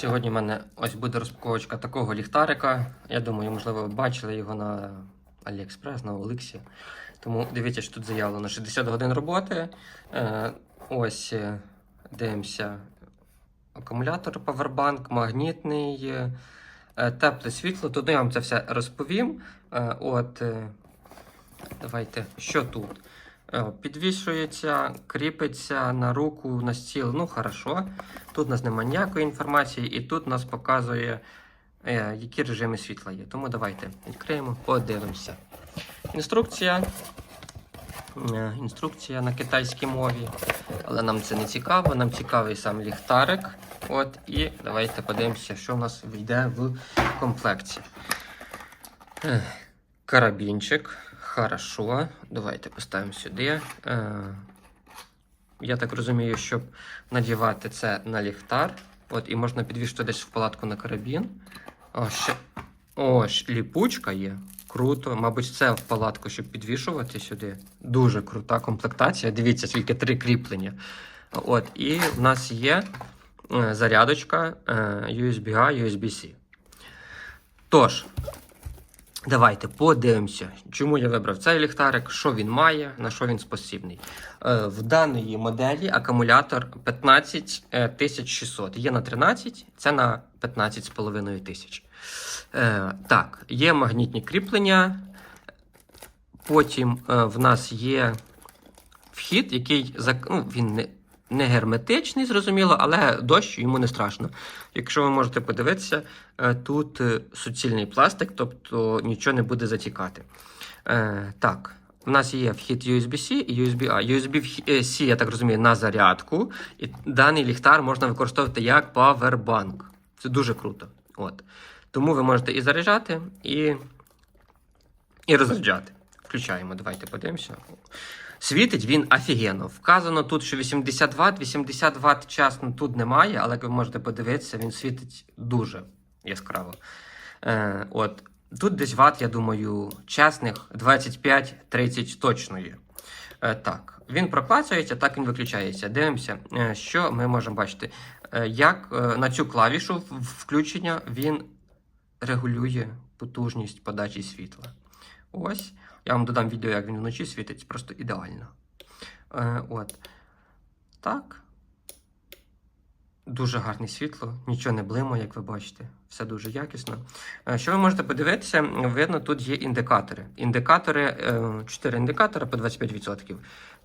Сьогодні в мене ось буде розпаковочка такого ліхтарика. Я думаю, можливо, ви бачили його на AliExpress, на Олексі. Тому дивіться, що тут заявлено 60 годин роботи. Е, ось е, дивимося. Акумулятор, павербанк, магнітний, е, тепле світло. Тут я вам це все розповім. От, давайте, що тут? Е, Підвішується, кріпиться на руку, на стіл. Ну, хорошо. Тут у нас немає ніякої інформації, і тут нас показує, е, які режими світла є. Тому давайте відкриємо, подивимося. Інструкція. Е, Інструкція на китайській мові. Але нам це не цікаво, нам цікавий сам ліхтарик. От, і давайте подивимося, що у нас війде в комплекті. Карабінчик. Хорошо. Давайте поставимо сюди. Е, Я так розумію, щоб надівати це на ліхтар. От, і можна підвішити десь в палатку на карабін. О, ще... О, ліпучка є. Круто. Мабуть, це в палатку, щоб підвішувати сюди. Дуже крута комплектація. Дивіться, скільки три кріплення. От, і в нас є е, зарядочка е, USB-A, USB-C. Тож, давайте подивимося, чому я вибрав цей ліхтарик, що він має, на що він спосібний. Е, В даної моделі акумулятор 15600. Є на 13, це на 15,5 тисяч. Е, Так, є магнітні кріплення. Потім е, в нас є вхід, який ну, він не, не герметичний, зрозуміло, але дощ йому не страшно. Якщо ви можете подивитися, е, тут е, суцільний пластик, тобто нічого не буде затікати. Е, так, в нас є вхід USB-C і USB-A. USB-C, я так розумію, на зарядку. І даний ліхтар можна використовувати як павербанк. Це дуже круто. От. Тому ви можете і заряджати, і, і розряджати. Включаємо, давайте подивимося. Світить він офігенно. Вказано тут, що 80 Вт. 80 Вт часно тут немає, але як ви можете подивитися, він світить дуже яскраво. Е, от. Тут десь ват, я думаю, чесних 25-30 точно є. Е, так, він проклацується, так він виключається. Дивимося, е, що ми можемо бачити. Е, як е, на цю клавішу включення він регулює потужність подачі світла. Ось. Я вам додам відео, як він вночі світить, просто ідеально. Е, от. Так. Дуже гарне світло, нічого не блимає, як ви бачите. Все дуже якісно. Е, Що ви можете подивитися, видно, тут є індикатори. Індикатори, е, 4 індикатори по 25%.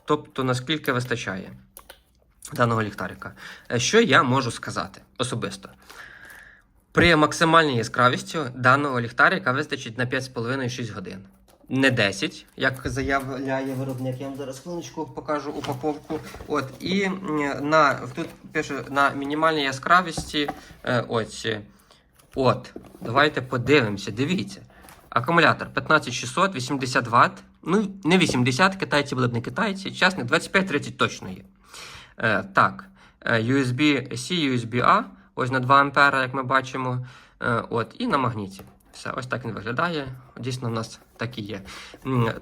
Тобто, наскільки вистачає даного ліхтарика. Е, Що я можу сказати особисто? При максимальній яскравості даного ліхтарика вистачить на 5,5-6 годин. Не 10, як заявляє виробник. Я вам зараз хвилиночку покажу упаковку. От, і на, тут пише на мінімальній яскравості. Е, ось, от, давайте подивимося. Дивіться. Акумулятор 15600, 80 Вт. Ну, не 80, китайці були б не китайці. Чесно, 25-30 точно є. Е, так, е, USB-C, USB-A. Ось на 2 ампера, як ми бачимо. Е, от, і на магніті. Все, ось так він виглядає. Дійсно, в нас так і є.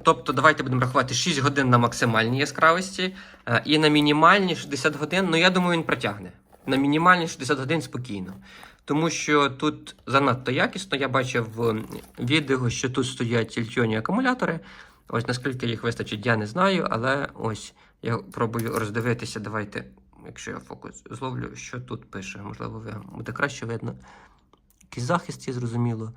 Тобто, давайте будемо рахувати 6 годин на максимальній яскравості е, і на мінімальній 60 годин. Ну, я думаю, він протягне. На мінімальній 60 годин спокійно. Тому що тут занадто якісно. Я бачив в відео, що тут стоять тільтйонні акумулятори. Ось наскільки їх вистачить, я не знаю, але ось я пробую роздивитися. Давайте, якщо я фокус зловлю, що тут пише. Можливо, буде краще видно. Якийсь захист є, зрозуміло.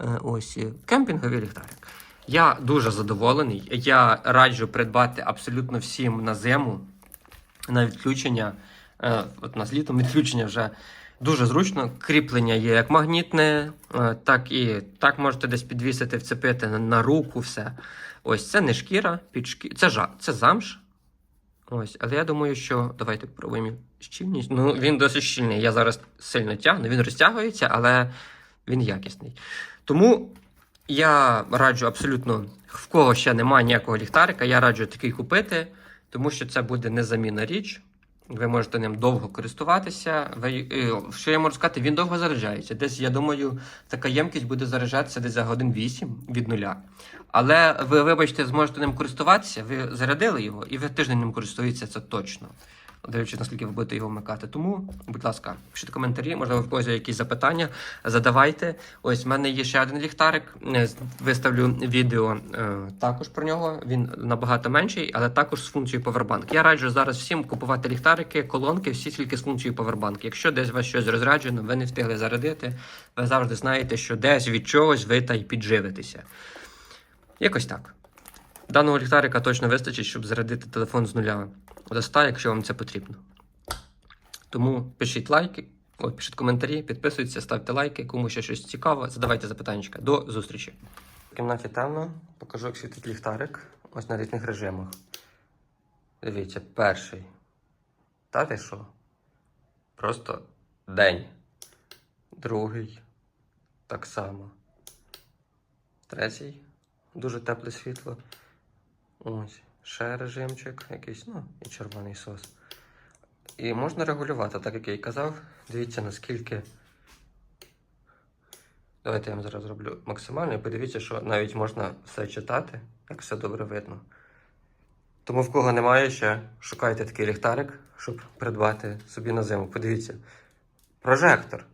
Е, Ось е, кемпінговий ліхтарик. Я дуже задоволений. Я раджу придбати абсолютно всім на зиму на відключення. Е, От нас літом відключення вже дуже зручно. Кріплення є як магнітне, так і так можете десь підвісити, вцепити на руку, все. Ось це не шкіра, під шкі... це, жа... це замш. Ось, але я думаю, що давайте попробуємо щільність. Ну, він досить щільний. Я зараз сильно тягну, він розтягується, але він якісний. Тому я раджу абсолютно, в кого ще немає ніякого ліхтарика, я раджу такий купити, тому що це буде незамінна річ. Ви можете ним довго користуватися. Ви, е, що я можу сказати, він довго заряджається. Десь, я думаю, така ємкість буде заряджатися десь за годин 8 від нуля. Але ви, вибачте, зможете ним користуватися, ви зарядили його, і ви тиждень ним користуєтеся, це точно. Дивлячись, наскільки ви будете його вмикати. Тому, будь ласка, пишіть коментарі, можливо, в когось якісь запитання, задавайте. Ось в мене є ще один ліхтарик. Е, Виставлю відео е, також про нього. Він набагато менший, але також з функцією Powerbank. Я раджу зараз всім купувати ліхтарики, колонки, всі тільки з функцією Powerbank. Якщо десь у вас щось розряджено, ви не встигли зарядити, ви завжди знаєте, що десь від чогось ви та й підживитеся. Якось так. Даного ліхтарика точно вистачить, щоб зарядити телефон з нуля до 100, якщо вам це потрібно. Тому пишіть лайки, ой, пишіть коментарі, підписуйтесь, ставте лайки, кому ще щось цікаве, задавайте запитання. До зустрічі. В кімнаті темно, покажу, як світить ліхтарик. Ось на різних режимах. Дивіться, перший. Та ти що? Просто день. Другий. Так само. Третій. Дуже тепле світло. Ось. Ще режимчик якийсь, ну, і червоний сос. І можна регулювати, так як я і казав. Дивіться, наскільки. Давайте я вам зараз зроблю максимально і подивіться, що навіть можна все читати, як все добре видно. Тому в кого немає ще, шукайте такий ліхтарик, щоб придбати собі на зиму. Подивіться. Прожектор.